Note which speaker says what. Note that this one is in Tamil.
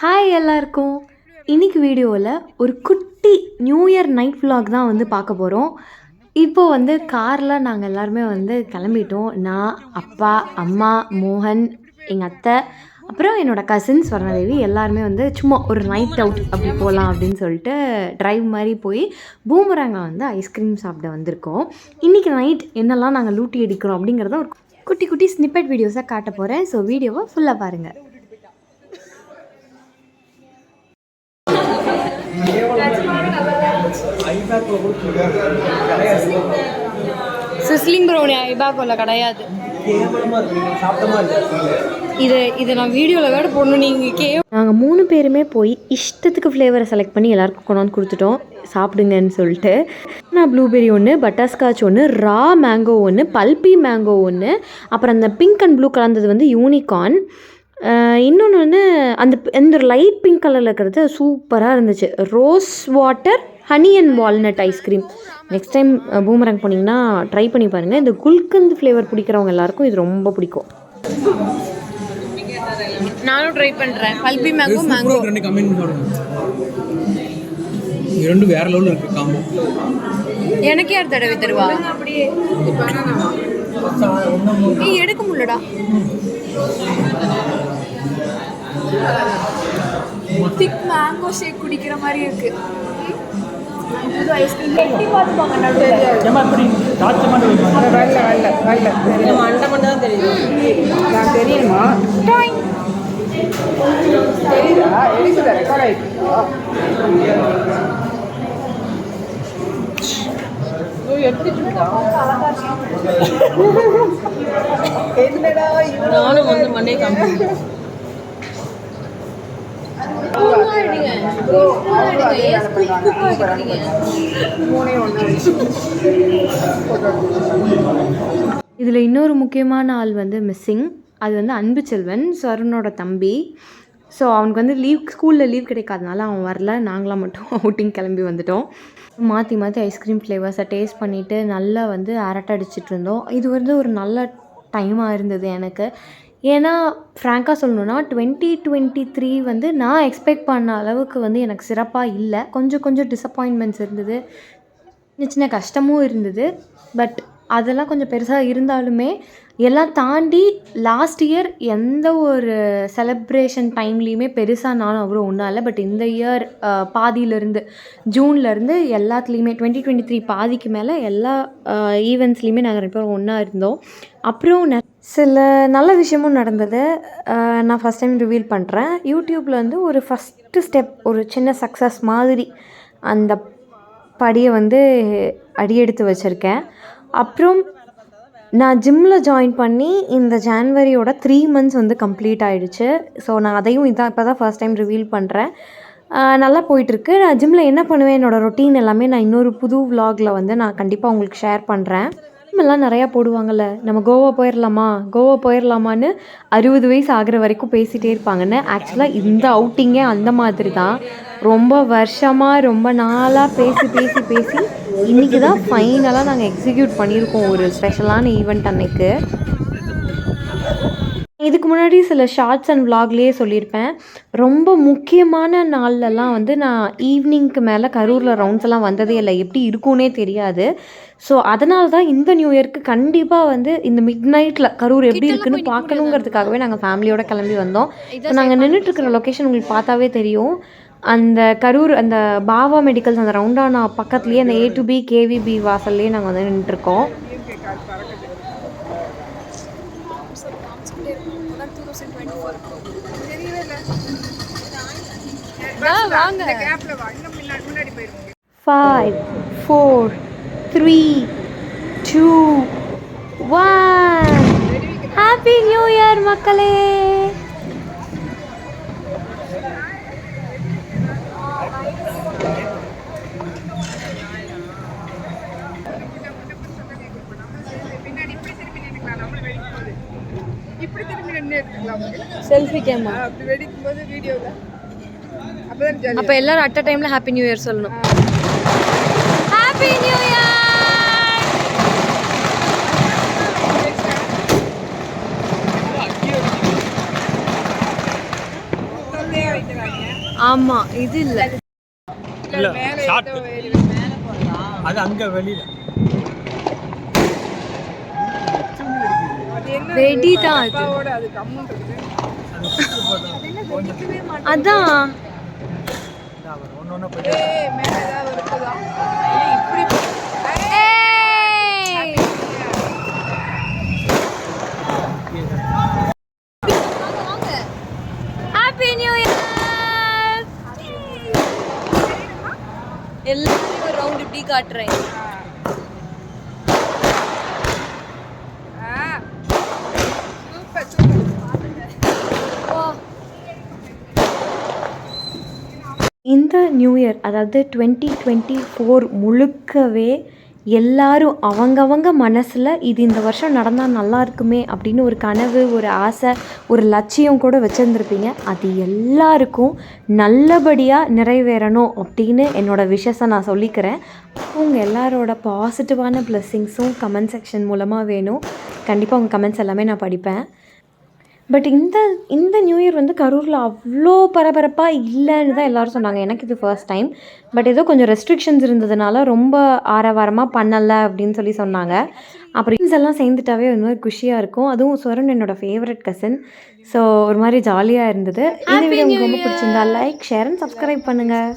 Speaker 1: ஹாய் எல்லாருக்கும். இன்னைக்கு வீடியோவில் ஒரு குட்டி நியூ இயர் நைட் விலாக் தான் வந்து பார்க்க போகிறோம் இப்போது வந்து காரில் நாங்கள் எல்லாருமே வந்து கிளம்பிட்டோம். நான் அப்பா அம்மா மோகன் எங்கள் அத்தை அப்புறம் என்னோட கசின்ஸ் வரணதேவி எல்லாருமே வந்து சும்மா ஒரு நைட் அவுட் அப்படி போகலாம் அப்படின்னு சொல்லிட்டு ட்ரைவ் மாதிரி போய் பூமராங்க வந்து ஐஸ்கிரீம் சாப்பிட வந்திருக்கோம். இன்றைக்கி நைட் என்னெல்லாம் நாங்கள் லூட்டி அடிக்கிறோம் அப்படிங்கிறத ஒரு குட்டி குட்டி ஸ்னிப்பெட் வீடியோஸாக காட்ட போகிறேன் ஸோ வீடியோவை ஃபுல்லாக பாருங்கள்
Speaker 2: சிஸ்லிங் ப்ரௌனி ஐபாக்கோல கிடையாது. இது இதை நான் வீடியோவில் வேறு போடணும். நீங்கள் கே
Speaker 1: நாங்கள் மூணு பேருமே போய் இஷ்டத்துக்கு ஃப்ளேவரை செலக்ட் பண்ணி எல்லாருக்கும் கொண்டாந்து கொடுத்துட்டோம். சாப்பிடுங்கன்னு சொல்லிட்டு. நான் ப்ளூபெரி ஒன்று பட்டர்ஸ்காட்ச் ஒன்று ரா மேங்கோ ஒன்று பல்பி மேங்கோ ஒன்று அப்புறம் அந்த பிங்க் அண்ட் ப்ளூ கலந்தது வந்து யூனிகார்ன் இன்னொன்று வந்து அந்த இந்த லைட் பிங்க் கலரில் இருக்கிறது சூப்பராக இருந்துச்சு. Rose water honey and walnut ice cream next time boomerang போனீங்கன்னா ட்ரை பண்ணி பாருங்கள் இந்த குல்கந்த் ஃப்ளேவர் பிடிக்கிறவங்க எல்லாருக்கும் இது ரொம்ப பிடிக்கும்.
Speaker 2: நானும் ட்ரை பண்ணுறேன் பல்பி மேங்கோ மேங்கோ
Speaker 3: ரெண்டு இது ரெண்டும் வேற லெவலில் இருக்கு காம்போ
Speaker 2: எனக்கு யார் தடவை தருவா? நீ எடுக்க முடியலடா.
Speaker 4: திக் மேங்கோ ஷேக் குடிக்கிற மாதிரி இருக்கு. புது ஐஸ்கிரீம் கட்டி பார்த்துப்பாங்க நடுவில்
Speaker 2: நானும் வந்து மண்ணே காமி
Speaker 1: இதில் இன்னொரு முக்கியமான ஆள் வந்து மிஸ்ஸிங். அது வந்து அன்பு செல்வன் சருணோட தம்பி. ஸோ அவனுக்கு வந்து லீவ் ஸ்கூலில் லீவ் கிடைக்காதனால அவன் வரல. நாங்களாம் மட்டும் அவுட்டிங் கிளம்பி வந்துட்டோம். மாற்றி மாற்றி ஐஸ்கிரீம் ஃப்ளேவர்ஸை டேஸ்ட் பண்ணிவிட்டு நல்லா வந்து அரட்டை அடிச்சிட்டு இருந்தோம். இது வந்து ஒரு நல்ல டைமாக இருந்தது எனக்கு. ஏன்னா ஃப்ராங்காக சொல்லணுன்னா டுவெண்ட்டி டுவெண்ட்டி த்ரீ வந்து நான் எக்ஸ்பெக்ட் பண்ண அளவுக்கு வந்து எனக்கு சிறப்பாக இல்லை. கொஞ்சம் கொஞ்சம் டிசப்பாயின்மெண்ட்ஸ் இருந்தது. சின்ன சின்ன கஷ்டமும் இருந்தது. பட் அதெல்லாம் கொஞ்சம் பெருசாக இருந்தாலுமே எல்லாம் தாண்டி லாஸ்ட் இயர் எந்த ஒரு செலப்ரேஷன் டைம்லேயுமே பெருசாக நானும் அவ்வளோ ஒன்றும் இல்லை பட் இந்த இயர் பாதியிலேருந்து ஜூன்லேருந்து எல்லாத்துலேயுமே டுவெண்ட்டி டுவெண்ட்டி த்ரீ பாதிக்கு மேலே எல்லா ஈவெண்ட்ஸ்லேயுமே நாங்கள் ரெண்டு பேரும் ஒன்றா இருந்தோம். அப்புறம் சில நல்ல விஷயமும் நடந்தது. நான் ஃபஸ்ட் டைம் ரிவீல் பண்ணுறேன் யூடியூப்பில் வந்து ஒரு ஃபஸ்ட்டு ஸ்டெப் ஒரு சின்ன சக்ஸஸ் மாதிரி அந்த படியை வந்து அடியெடுத்து வச்சுருக்கேன். அப்புறம் நான் ஜிம்மில் ஜாயின் பண்ணி இந்த ஜான்வரியோட த்ரீ மந்த்ஸ் வந்து கம்ப்ளீட் ஆகிடுச்சு ஸோ நான் அதையும் இதான் இப்போ தான் ஃபர்ஸ்ட் டைம் ரிவீல் பண்ணுறேன் நல்லா போயிட்டுருக்கு. நான் ஜிம்மில் என்ன பண்ணுவேன் என்னோடய ரொட்டீன் எல்லாமே நான் இன்னொரு புது வ்ளாகில் வந்து நான் கண்டிப்பாக உங்களுக்கு ஷேர் பண்ணுறேன் எல்லாம் நிறையா போடுவாங்கல்ல. நம்ம கோவா போயிடலாமா கோவா போயிடலாமான்னு அறுபது வயசு ஆகுற வரைக்கும் பேசிகிட்டே இருப்பாங்கன்னு. ஆக்சுவலாக இந்த அவுட்டிங்கே அந்த மாதிரி தான் ரொம்ப வருஷமாக ரொம்ப நாளாக பேசி பேசி பேசி இன்றைக்கி தான் ஃபைனலாக நாங்கள் எக்ஸிக்யூட் பண்ணியிருக்கோம் ஒரு ஸ்பெஷலான ஈவெண்ட் அன்னைக்கு. இதுக்கு முன்னாடி சில ஷார்ட்ஸ் அண்ட் vlogலயே சொல்லியிருப்பேன். ரொம்ப முக்கியமான நாள்லலாம் வந்து நான் ஈவினிங்க்கு மேலே கரூரில் ரவுண்ட்ஸ் எல்லாம் வந்ததே இல்லை. எப்படி இருக்கும்னே தெரியாது. ஸோ அதனால தான் இந்த நியூ இயர்க்கு கண்டிப்பாக வந்து இந்த மிட் நைட்டில் கரூர் எப்படி இருக்குன்னு பார்க்கணுங்கிறதுக்காகவே நாங்கள் ஃபேமிலியோட கிளம்பி வந்தோம். இப்போ நாங்கள் நின்றுட்டுருக்கிற லொக்கேஷன் உங்களுக்கு பார்த்தாவே தெரியும். அந்த கரூர் அந்த பாவா மெடிக்கல்ஸ் அந்த ரவுண்டானா பக்கத்துலேயே அந்த ஏ டு பி கேவிபி வாசல்லையே நாங்கள் வந்து நின்றுட்டுருக்கோம்
Speaker 2: வாங்க.
Speaker 1: Five four three two one happy new year மக்களே.
Speaker 2: செல்ஃபி கேமா
Speaker 4: அப்படி வெடிக்கும் போது வீடியோவில்
Speaker 2: அப்போ எல்லாரும் அட் அ டைமில் ஹாப்பி நியூ இயர் சொல்லணும். ஹாப்பி நியூ இயர் ஆமா இது இல்ல.
Speaker 4: இல்ல
Speaker 5: ஷார்ட் அது அங்க வெளியில.
Speaker 2: வெடிதான் அது.
Speaker 4: டப்பாவோட
Speaker 5: ஒன்னு ஒன்னு போயிட்டு
Speaker 4: ஏய் மேல ஏதாவது இருக்குதா? இப்படி
Speaker 2: ஏய்! ஹாப்பி நியூ இயர் எல்லாரும் ஒரு ரவுண்ட் இப்படி காட்டுறேன்.
Speaker 1: இந்த நியூ இயர் அதாவது டுவெண்ட்டி டுவெண்ட்டி ஃபோர் முழுக்கவே எல்லாரும் அவங்கவங்க மனசில் இது இந்த வருஷம் நடந்தால் நல்லா இருக்குமே அப்படின்னு ஒரு கனவு ஒரு ஆசை ஒரு லட்சியம் கூட வச்சுருந்துருப்பீங்க. அது எல்லாருக்கும் நல்லபடியாக நிறைவேறணும் அப்படின்னு என்னோடய விஷஸை நான் சொல்லிக்கிறேன். உங்கள் எல்லாரோட பாசிட்டிவான பிளெஸ்ஸிங்ஸும் கமெண்ட் செக்ஷன் மூலமாக வேணும். கண்டிப்பாக உங்கள் கமெண்ட்ஸ் எல்லாமே நான் படிப்பேன். பட் இந்த இந்த நியூ இயர் வந்து கரூரில் அவ்வளோ பரபரப்பாக இல்லைன்னு தான் எல்லோரும் சொன்னாங்க. எனக்கு இது ஃபர்ஸ்ட் டைம் பட் ஏதோ கொஞ்சம் ரெஸ்ட்ரிக்ஷன்ஸ் இருந்ததுனால ரொம்ப ஆரவாரமாக பண்ணலை அப்படின்னு சொல்லி சொன்னாங்க. அப்புறம் எல்லாம் சேர்ந்துட்டாவே ஒரு மாதிரி குஷியாக இருக்கும். அதுவும் ஸ்வரன் என்னோட ஃபேவரட் கசின் ஸோ ஒரு மாதிரி ஜாலியாக இருந்தது. இந்த வீடியோ உங்களுக்கு ரொம்ப பிடிச்சிருந்தா லைக் ஷேர் அண்ட் சப்ஸ்கிரைப் பண்ணுங்கள்